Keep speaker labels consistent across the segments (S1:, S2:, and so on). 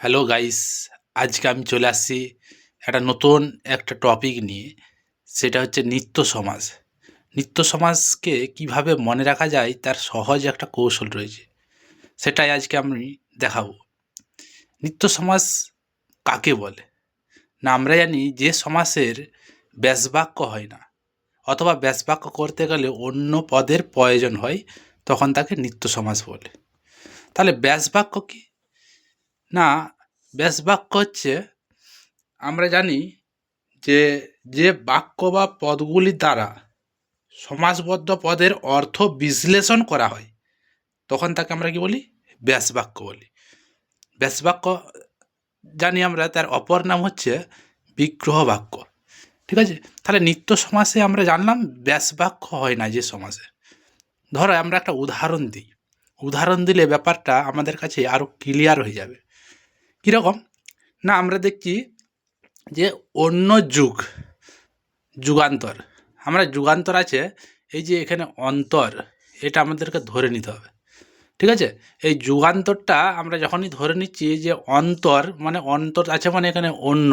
S1: Hello guys আজকে আমি চলে আসছি একটা নতুন একটা টপিক নিয়ে। সেটা হচ্ছে নিত্য সমাজ। নিত্য সমাজকে কীভাবে মনে রাখা যায় তার সহজ একটা কৌশল রয়েছে। সেটাই আজকে আমি দেখাবো। নিত্য সমাজ কাকে বলে? না, আমরা জানি যে সমাসের ব্যাসবাক্য হয় না। অথবা ব্যাসবাক্য করতে গেলে অন্য পদের প্রয়োজন হয়, তখন তাকে নিত্য সমাস বলে। তাহলে ব্যাসবাক্য কি? না ব্যাস বাক্য হচ্ছে। আমরা জানি যে যে বাক্য বা পদগুলির দ্বারা সমাজবদ্ধ পদের অর্থ বিশ্লেষণ করা হয়, তখন তাকে আমরা কি বলি? ব্যাস বাক্য বলি। ব্যাস বাক্য জানি আমরা, তার অপর নাম হচ্ছে বিগ্রহ বাক্য। ঠিক আছে? তাহলে নিত্য সমাসে আমরা জানলাম ব্যাস বাক্য হয় না যে সমাসে ধরো আমরা একটা উদাহরণ দিই। উদাহরণ দিলে ব্যাপারটা আমাদের কাছে আরও ক্লিয়ার হয়ে যাবে। কীরকম? না, আমরা দেখছি যে অন্য যুগ, যুগান্তর, আমরা যুগান্তর আছে, এই যে এখানে অন্তর, এটা আমাদেরকে ধরে নিতে হবে। ঠিক আছে? এই যুগান্তরটা আমরা যখনই ধরে নিচ্ছি যে অন্তর মানে অন্তর আছে মানে এখানে অন্য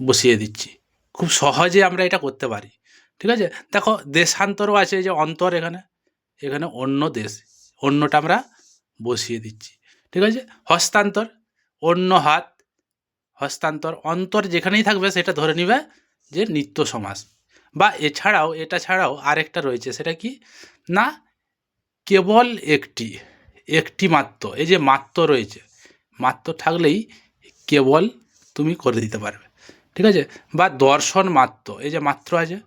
S1: বসিয়ে দিচ্ছি। খুব সহজে আমরা এটা করতে পারি। ঠিক আছে? দেখো, দেশান্তরও আছে যে অন্তর এখানে। এখানে অন্য দেশ, অন্যটা আমরা বসিয়ে দিচ্ছি। ঠিক আছে? হস্তান্তর অন্য হাত হস্তান্তর অন্তর যেখানেই থাকবে সেটা ধরে নিবে যে নিত্য সমাস। বা এছাড়াও, এটা ছাড়াও আরেকটা রয়েছে, সেটা কি? না, কেবল একটি একটি মাত্র, এই যে মাত্র রয়েছে, মাত্র থাকলেই কেবল তুমি করে দিতে পারবে। ঠিক আছে? বা দর্শন মাত্র, এই যে মাত্র আছে,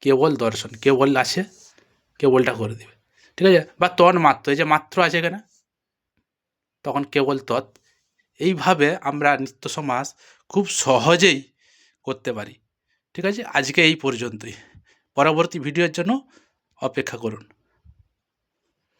S1: কেবল দর্শন, কেবল আছে, কেবলটা করে দিবে। ঠিক আছে? বা তন মাত্র, এই যে মাত্র আছে এখানে, তখন কেবল তৎ এইভাবে আমরা নিত্য সমাজ খুব সহজেই করতে পারি। ঠিক আছে? আজকে এই পর্যন্তই। পরবর্তী ভিডিওর জন্য অপেক্ষা করুন।